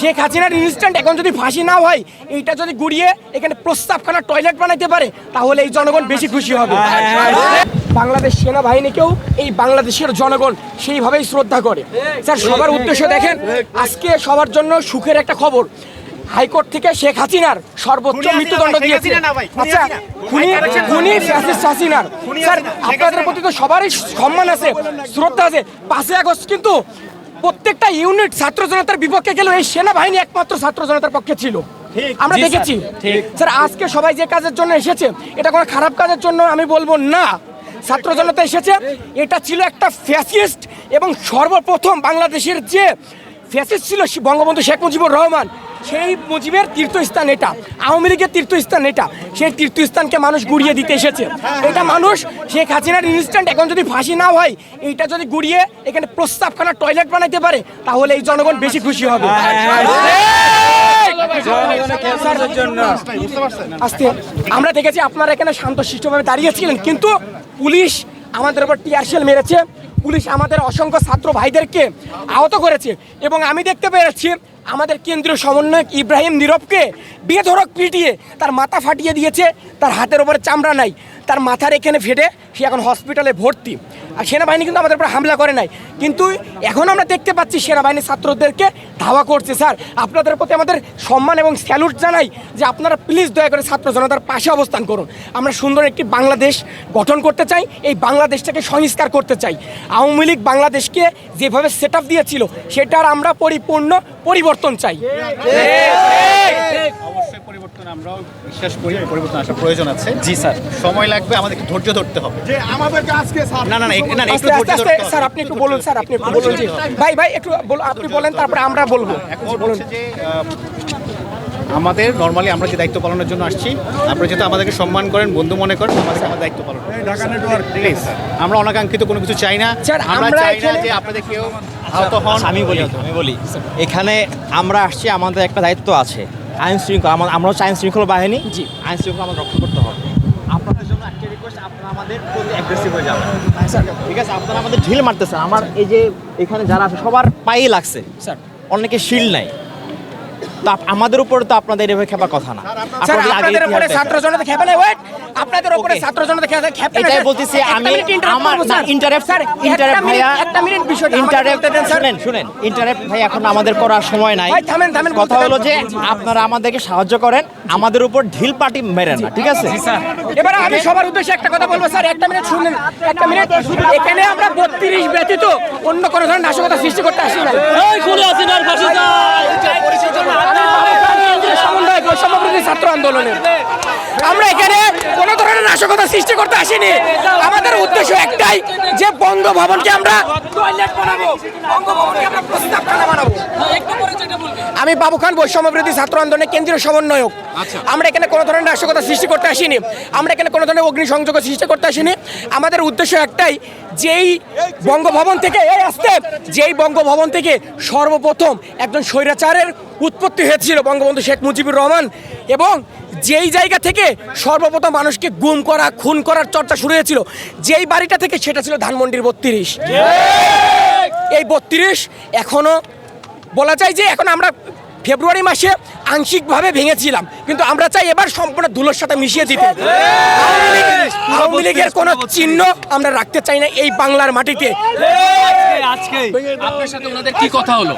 শেখ হাসিনার ইনস্ট্যান্ট এখন যদি ফাঁসি না হয় এইটা যদি গুড়িয়ে এখানে প্রস্তাবখানা টয়লেট বানাইতে পারে তাহলে এই জনগণ বেশি খুশি হবে। বাংলাদেশ সেনাবাহিনীকেও এই বাংলাদেশের জনগণ সেইভাবেই শ্রদ্ধা করে। স্যার সবার উদ্দেশ্য দেখেন আজকে সবার জন্য সুখের একটা খবর। হাইকোর্ট থেকে শেখ হাসিনার সর্বোচ্চ মৃত্যুদণ্ড দিয়েছে। আচ্ছা খুনি খুনি ফ্যাসিস্ট হাসিনার। স্যার আপনাদের প্রতি তো সবারই সম্মান আছে শ্রদ্ধা আছে। পাঁচই আগস্ট কিন্তু প্রত্যেকটা ইউনিট ছাত্র জনতার বিপক্ষে গেল এই সেনাবাহিনী একমাত্র ছাত্র জনতার পক্ষে ছিল। আমরা দেখেছি। স্যার। আজকে সবাই যে কাজের জন্য এসেছে এটা কোনো খারাপ কাজের জন্য আমি বলব না। ছাত্র জনতা এসেছে। এটা ছিল একটা ফ্যাসিস্ট এবং সর্বপ্রথম বাংলাদেশের যে ফ্যাসিস্ট ছিল সে বঙ্গবন্ধু শেখ মুজিবুর রহমান সেই মুজিবের তীর্থস্থান এটা। আওয়ামী লীগের তীর্থস্থান এটা। সেই তীর্থস্থানকে মানুষ গুড়িয়ে দিতে এসেছে। এটা মানুষ শেখ হাসিনার ইনস্ট্যান্ট এখন যদি ফাঁসি না হয় এইটা যদি গুড়িয়ে এখানে প্রস্তাবখানা টয়লেট বানাইতে পারে তাহলে এই জনগণ বেশি খুশি হবে। আস্তে আমরা দেখেছি আপনারা এখানে শান্তশিষ্টভাবে দাঁড়িয়েছিলেন কিন্তু পুলিশ আমাদের উপর টিয়ারশেল মেরেছে। পুলিশ আমাদের অসংখ্য ছাত্র ভাইদেরকে আহত করেছে। এবং আমি দেখতে পেরেছি আমাদের কেন্দ্রীয় সমন্বয়ক ইব্রাহিম নীরবকে বেধরক পিটিয়ে, তার মাথা ফাটিয়ে দিয়েছে, তার হাতের ওপরে চামড়া নাই, তার মাথার এখানে ফেটে সে এখন হসপিটালে ভর্তি। আর সেনাবাহিনী কিন্তু আমাদের উপর হামলা করে নাই। কিন্তু এখন আমরা দেখতে পাচ্ছি সেনাবাহিনী ছাত্রদেরকে ধাওয়া করছে। স্যার, আপনাদের প্রতি আমাদের সম্মান এবং স্যালুট জানাই যে আপনারা প্লিজ দয়া করে ছাত্র জনতার পাশে অবস্থান করুন। আমরা সুন্দর একটি বাংলাদেশ গঠন করতে চাই, এই বাংলাদেশটাকে সংস্কার করতে চাই। আওয়ামী লীগ বাংলাদেশকে যেভাবে সেট আপ দিয়েছিল, সেটার আমরা পরিপূর্ণ পরিবর্তন চাই। পরিবর্তন আমরাও বিশ্বাস করি পরিবর্তন আসার প্রয়োজন আছে। জি স্যার। সময় লাগবে আমাদেরকে ধৈর্য ধরতে হবে। যে আমাদেরকে আজকে স্যার না না না এক- না না, একটু ধৈর্য ধরতে স্যার আপনি একটু বলুন স্যার আপনি একটু বলুন। ভাই ভাই একটু আপনি বলেন তারপরে আমরা বলব। এখন যে আমাদের নর্মালি আমরা যে দায়িত্ব পালনের জন্য আসছি আপনারা যেহেতু আমাদেরকে সম্মান করেন বন্ধু মনে করেন আমাদেরকে আমার দায়িত্ব পালন ঢাকা নেটওয়ার্ক প্লিজ আমরা অনাকাঙ্ক্ষিত কোনো কিছু চাই না। আমরা চাই না যে আপনাদের কেউ আহত হন। আমি বলি আমি বলি। এখানে আমরা আসছি আমাদের একটা দায়িত্ব আছে। আইন শৃঙ্খলা আমার হচ্ছে আইন শৃঙ্খলা বাহিনী। জি। আইন শৃঙ্খলা আমাদের রক্ষা করতে হবে। আপনাদের জন্য একটা রিকোয়েস্ট আপনারা আমাদের প্রতি অ্যাগ্রেসিভ হয়ে যাবেন। ঠিক আছে? আপনারা আমাদের ঢিল মারতেছেন। আমার এই যে এখানে যারা আছে সবার পায়ে লাগছে। স্যার। অনেকে শিল নাই। তো আমাদের উপর তো আপনাদের এভাবে খেপার কথা না। আপনাদের উপরে ছাত্র জনতা খেপে না ওয়েট আপনাদের উপরে ছাত্র জনতা খেপে খেপে এটাই। বলতেছি আমি আমার ইন্টারেপ্ট স্যার ইন্টারেপ্ট ভাইয়া একটা মিনিট বিষয়টা ইন্টারেপ্ট দেন, স্যার। শুনেন শুনেন। ইন্টারেপ্ট ভাই এখন আমাদের করার সময় নাই। থামেন, থামেন, কথা হলো যে আপনারা আমাদেরকে সাহায্য করেন আমাদের উপর ঢিল পাটি মেরেন না ঠিক আছে? এবারে আমি সবার উদ্দেশ্যে একটা কথা বলব স্যার একটা মিনিট শুনুন একটা মিনিট এখানে আমরা বত্রিশ ব্যতীত অন্য কোনো ধরনের নাশকতা সৃষ্টি করতে আসি না সমন্বয় ছাত্র আন্দোলনের ধরনের সৃষ্টি করতে আসিনি। আমাদের উদ্দেশ্য একটাই যে বঙ্গভবনকে আমরা আমি বাবু খান বৈষম্য বিরোধী ছাত্র আন্দোলনের কেন্দ্রীয় সমন্বয়ক। আমরা এখানে কোনো ধরনের নাশকতা সৃষ্টি করতে আসিনি। আমরা এখানে কোনো ধরনের অগ্নিসংযোগ সৃষ্টি করতে আসিনি। আমাদের উদ্দেশ্য একটাই যেই বঙ্গভবন থেকে এই আসতে যেই বঙ্গভবন থেকে সর্বপ্রথম একজন স্বৈরাচারের উৎপত্তি হয়েছিল বঙ্গবন্ধু শেখ মুজিবুর রহমান এবং যেই জায়গা থেকে সর্বপ্রথম মানুষকে গুম করা, খুন করার চর্চা শুরু হয়েছিল, যেই বাড়িটা থেকে সেটা ছিল ধানমন্ডির বত্রিশ। এই বত্রিশ এখনও বলা যায় যে এখন আমরা ফেব্রুয়ারি মাসে আংশিকভাবে ভেঙেছিলাম, কিন্তু আমরা চাই এবার সম্পূর্ণ ধুলোর সাথে মিশিয়ে দিতে। আওয়ামী লীগের কোনো চিহ্ন আমরা রাখতে চাই না এই বাংলার মাটিতে। আপনার সাথে ওনাদের কি কথা হলো?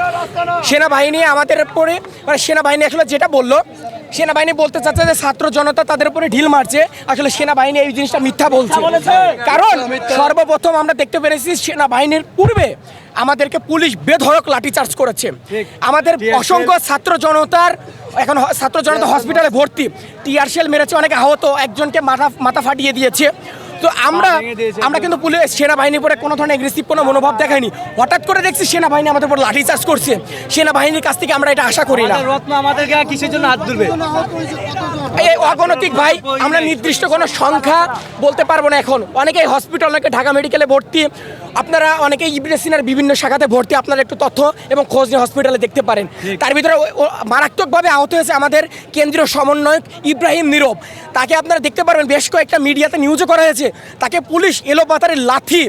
সেনাবাহিনী আমাদের উপরে মানে সেনাবাহিনী আসলে যেটা বলল সেনাবাহিনী বলতে চাচ্ছে যে ছাত্র জনতা তাদের উপরে ঢিল মারছে। আসলে সেনাবাহিনী এই জিনিসটা মিথ্যা বলছে। কারণ সর্বপ্রথম আমরা দেখতে পেরেছি সেনাবাহিনীর পূর্বে আমাদেরকে পুলিশ বেধড়ক লাঠিচার্জ করেছে। আমাদের অসংখ্য ছাত্র জনতার এখন ছাত্র জনতা হসপিটালে ভর্তি। টিয়ারশেল মেরেছে অনেকে আহত একজনকে মাথা মাথা ফাটিয়ে দিয়েছে। তো আমরা আমরা কিন্তু পুলিশ সেনাবাহিনীর উপরে কোনো ধরনের এগ্রেসিভ কোনো মনোভাব দেখাইনি হঠাৎ করে দেখছি সেনাবাহিনী আমাদের উপর লাঠিচার্জ করছে। সেনাবাহিনীর কাছ থেকে আমরা এটা আশা করি না। রত্ন আমাদেরকে কিসের জন্য হাত তুলবে? এই অগণতিক ভাই আমরা নির্দিষ্ট কোনো সংখ্যা বলতে পারব না এখন। অনেকেই হসপিটাল অনেকে ঢাকা মেডিকেলে ভর্তি। আপনারা অনেকে ইব্রেসিনার বিভিন্ন শাখাতে ভর্তি। আপনারা একটু তথ্য এবং খোঁজ নিয়ে হসপিটালে দেখতে পারেন। তার ভিতরে মারাত্মকভাবে আহত হয়েছে আমাদের কেন্দ্রীয় সমন্বয়ক ইব্রাহিম নীরব। তাকে আপনারা দেখতে পারবেন। বেশ কয়েকটা মিডিয়াতে নিউজও করা হয়েছে। তাকে পুলিশ এলো পাতারের লাথি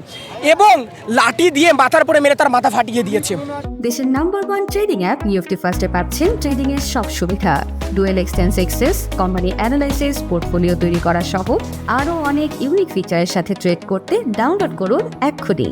এবং লাঠি দিয়ে মাথার পরে মেরে তার মাথা ফাটিয়ে দিয়েছে। দেশের নাম্বার ওয়ান ট্রেডিং অ্যাপ নিউফটি ফার্স্টে পাচ্ছেন ট্রেডিং এর সব সুবিধা। ডুয়েল এক্সটেন্স এক্সেস কোম্পানি অ্যানালাইসিস পোর্টফোলিও তৈরি করা সহ আরও অনেক ইউনিক ফিচারের সাথে ট্রেড করতে ডাউনলোড করুন এক্ষুনি।